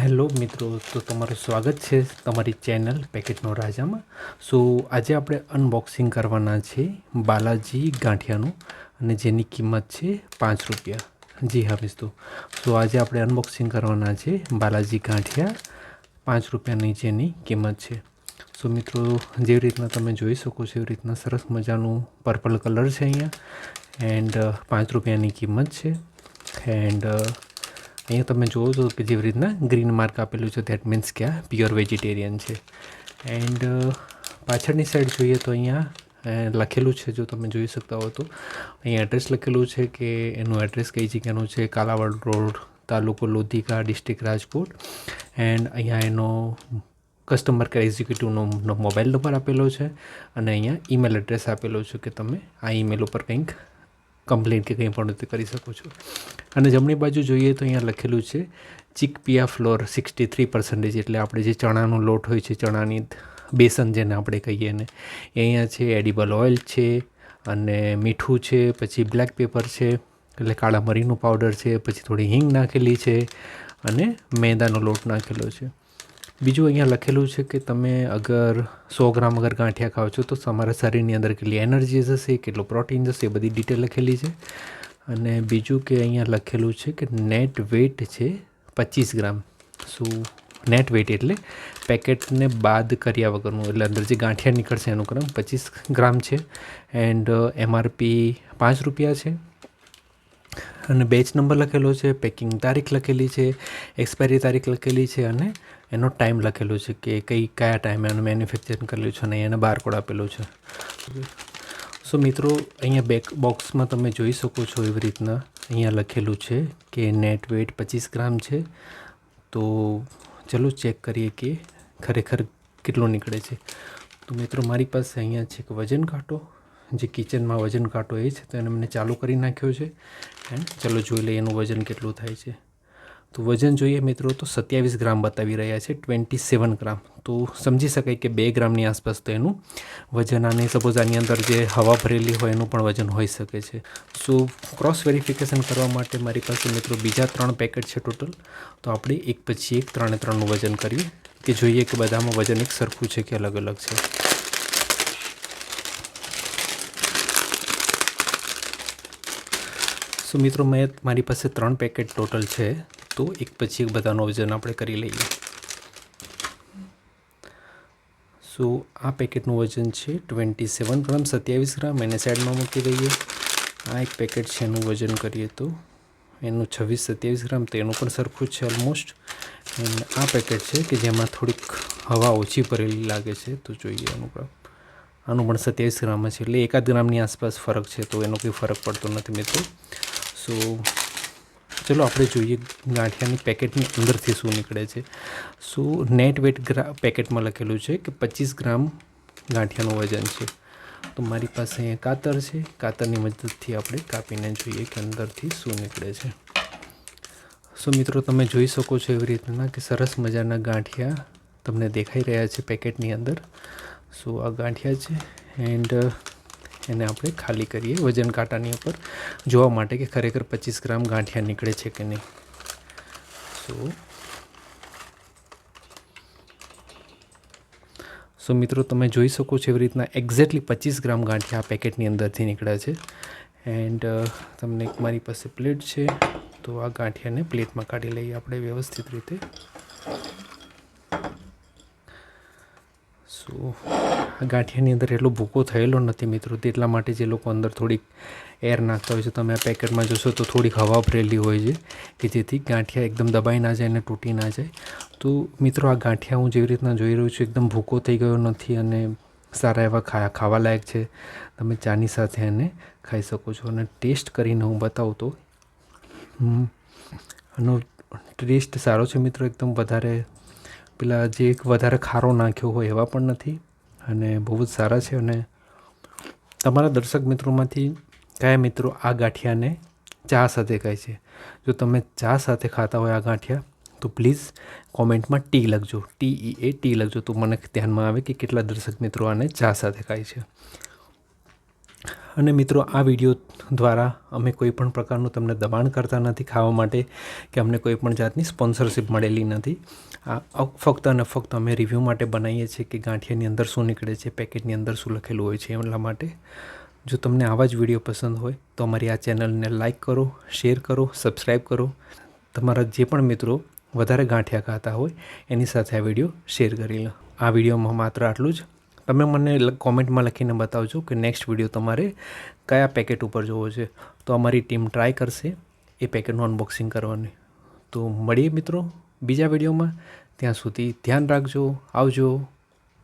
Hello મિત્રો, તો તમારું સ્વાગત છે તમારી ચેનલ પેકેટનો રાજામાં. સો, આજે આપણે અનબોક્સિંગ કરવાના છે બાલાજી ગાંઠિયાનું અને જેની કિંમત છે પાંચ રૂપિયા. જી હા મિત્રો સો, આજે આપણે અનબોક્સિંગ કરવાના છે બાલાજી ગાંઠિયા, પાંચ રૂપિયાની જેની કિંમત છે. સો, મિત્રો, જેવી રીતના તમે જોઈ શકો છો, એવી રીતના સરસ મજાનું પર્પલ કલર છે અહીંયા. એન્ડ, પાંચ રૂપિયાની કિંમત છે. એન્ડ અહીંયા તમે જુઓ છો કે જેવી રીતના ગ્રીન માર્ક આપેલું છે દેટ મીન્સ કે આ પ્યોર વેજીટેરિયન છે. એન્ડ પાછળની સાઈડ જોઈએ તો અહીંયા લખેલું છે, જો તમે જોઈ શકતા હો તો. અહીંયા એડ્રેસ લખેલું છે કે એનું એડ્રેસ કઈ જગ્યાનું છે? કાલાવાડ રોડ, તાલુકો લોધિકા ડિસ્ટ્રિક્ટ રાજકોટ. એન્ડ અહીંયા એનો કસ્ટમર કેર એક્ઝિક્યુટિવનો મોબાઈલ નંબર આપેલો છે. અને અહીંયા ઈમેલ એડ્રેસ આપેલો છે કે તમે આ ઈમેલ ઉપર કંઈક કમ્પ્લેન કે કંઈ પણ કરી શકો છો. અને જમણી બાજુ જોઈએ તો અહીંયા લખેલું છે, chickpea flour sixty three percentage એટલે આપણે જે ચણાનો લોટ હોય છે, ચણાની બેસન જેને આપણે કહીએ ને અહીંયા છે એડિબલ ઓઇલ છે, અને મીઠું છે, પછી બ્લેક પેપર છે, એટલે કાળા મરીનું પાવડર છે, પછી થોડી હિંગ નાખેલી છે, અને મેંદાનો લોટ નાખેલો છે. બીજું અહીંયા લખેલું છે કે તમે અગર સો ગ્રામ અગર ગાંઠિયા ખાઓ છો, તો તમારા શરીરની અંદર કેટલી એનર્જી જશે, કેટલું પ્રોટીન જશે, એ બધી ડિટેલ લખેલી છે. અને બીજું કે અહીંયા લખેલું છે કે નેટ વેટ છે પચીસ ગ્રામ. શું નેટ વેટ એટલે પેકેટને બાદ કર્યા વગરનું, એટલે અંદર જે ગાંઠિયા નીકળશે એનું ક્રમ પચીસ ગ્રામ છે. એન્ડ એમઆરપી પાંચ રૂપિયા છે. અને બેચ નંબર લખેલો છે પેકિંગ તારીખ લખેલી છે એક્સપાયરી તારીખ લખેલી છે અને એનો ટાઈમ લખેલો છે કે કઈ, કયા ટાઈમે એનું મેન્યુફેક્ચરિંગ કરેલું છે અને એને બારકોડ આપેલો છે. સો મિત્રો, અહીંયા બેક બોક્સમાં તમે જોઈ શકો છો એવી રીતના અહીંયા લખેલું છે કે નેટ વેટ પચીસ ગ્રામ છે. તો ચલો ચેક કરીએ કે ખરેખર કેટલો નીકળે છે. તો મિત્રો, મારી પાસે અહીંયા છે કે વજન કાંટો. જે કિચનમાં વજન કાંટો એ છે, તો એને મને ચાલુ કરી નાખ્યો છે. એન્ડ ચલો જોઈ લઈએ એનું વજન કેટલું થાય છે. તો વજન જોઈએ મિત્રો, તો સત્યાવીસ ગ્રામ બતાવી રહ્યા છે ટ્વેન્ટી સેવન ગ્રામ. તો સમજી શકાય કે બે ગ્રામની આસપાસ તો એનું વજન અને સપોઝ આની અંદર જે હવા ભરેલી હોય એનું પણ વજન હોઈ શકે છે. સો ક્રોસ વેરિફિકેશન કરવા માટે મારી પાસે મિત્રો બીજા ત્રણ પેકેટ છે ટોટલ તો આપણે એક પછી એક, ત્રણે ત્રણનું વજન કરીએ. કે જોઈએ કે બધામાં વજન એક સરખું છે કે અલગ અલગ છે. સો મિત્રો, મેં મારી પાસે ત્રણ પેકેટ ટોટલ છે. તો એક પછી એક બધાનો વજન આપણે કરી લઈએ. સો આ પેકેટનું વજન છે ટ્વેન્ટી સેવન ગ્રામ, સત્યાવીસ ગ્રામ. એને સાઈડમાં મૂકી દઈએ. આ એક પેકેટ છે, એનું વજન કરીએ તો એનું છવ્વીસ, સત્યાવીસ ગ્રામ. તો એનું પણ સરખું છે ઓલમોસ્ટ એન્ડ આ પેકેટ છે કે જેમાં થોડીક હવા ઓછી ભરેલી લાગે છે, તો જોઈએ એનું ગ્રામ આનું પણ સત્યાવીસ ગ્રામ છે. એટલે એકાદ ગ્રામની આસપાસ ફરક છે, તો એનો કોઈ ફરક પડતો નથી મિત્રો. સો ચલો આપણે જોઈએ ગાંઠિયાની પેકેટની અંદરથી શું નીકળે છે. સો નેટ વેટ ગ્રા પેકેટમાં લખેલું છે કે પચીસ ગ્રામ ગાંઠિયાનું વજન છે. તો મારી પાસે અહીંયા કાતર છે. કાતરની મદદથી આપણે કાપીને જોઈએ કે અંદરથી શું નીકળે છે. સો મિત્રો, તમે જોઈ શકો છો એવી રીતના કે સરસ મજાના ગાંઠિયા તમને દેખાઈ રહ્યા છે પેકેટની અંદર. સો આ ગાંઠિયા છે. એન્ડ એને આપણે ખાલી કરીએ વજન કાંટાની ઉપર. જોવા માટે કે ખરેખર પચીસ ગ્રામ ગાંઠિયા નીકળે છે કે નહીં. સો. સો મિત્રો, તમે જોઈ શકો છો એવી રીતના એક્ઝેક્ટલી પચીસ ગ્રામ ગાંઠિયા આ પેકેટની અંદરથી નીકળ્યા છે. એન્ડ તમને એક મારી પાસે પ્લેટ છે. તો આ ગાંઠિયાને પ્લેટમાં કાઢી લઈએ આપણે વ્યવસ્થિત રીતે. સો આ ગાંઠિયાની અંદર એટલો ભૂકો થયેલો નથી મિત્રો, તેટલા માટે જે લોકો અંદર થોડીક એર નાખતા હોય છે, તમે આ પેકેટમાં જોશો તો થોડીક હવા ભરેલી હોય છે, કે જેથી ગાંઠિયા એકદમ દબાઈ ના જાય અને તૂટી ના જાય. તો મિત્રો આ ગાંઠિયા હું જેવી રીતના જોઈ રહ્યો છું, એકદમ ભૂકો થઈ ગયો નથી અને સારા એવા ખા ખાવા લાયક છે. તમે ચાની સાથે એને ખાઈ શકો છો અને ટેસ્ટ કરીને હું બતાવું તો. આનો ટેસ્ટ સારો છે મિત્રો, એકદમ વધારે પેલા જે એક વધારે ખારો નાખ્યો હોય એવા પણ નથી અને બહુ જ સારા છે અને તમારા દર્શક મિત્રોમાંથી કયા મિત્રો આ ગાંઠિયાને ચા સાથે ખાય છે? જો તમે ચા સાથે ખાતા હોય આ ગાંઠિયા, તો પ્લીઝ કોમેન્ટમાં ટી લખજો. ટી ઈ એ ટી લખજો. તો મને ધ્યાનમાં આવે કે કેટલા દર્શક મિત્રો આને ચા સાથે ખાય છે. અને મિત્રો, આ વીડિયો દ્વારા અમે કોઈ પણ પ્રકારનું તમને દબાણ કરતા નથી ખાવા માટે, કે અમને કોઈ પણ જાતની સ્પોન્સરશિપ મળેલી નથી. આ ફક્ત અને ફક્ત અમે રિવ્યૂ માટે બનાવીએ છીએ કે ગાંઠિયાની અંદર શું નીકળે છે, પેકેટની અંદર શું લખેલું હોય છે એટલા માટે. જો તમને આવા જ વીડિયો પસંદ હોય, તો અમારી આ ચેનલને લાઇક કરો શેર કરો સબસ્ક્રાઈબ કરો. તમારા જે પણ મિત્રો વધારે ગાંઠિયા ખાતા હોય, એની સાથે આ વીડિયો શેર કરી લો. આ વિડીયોમાં માત્ર આટલું જ. તમે મને કોમેન્ટમાં લખીને બતાવજો કે નેક્સ્ટ વીડિયો તમારે કયા પેકેટ ઉપર જોવો છે. તો અમારી ટીમ ટ્રાય કરશે એ પેકેટનું અનબોક્સિંગ કરવાની. તો મળીએ મિત્રો બીજા વિડીયોમાં ત્યાં સુધી ધ્યાન રાખજો, આવજો.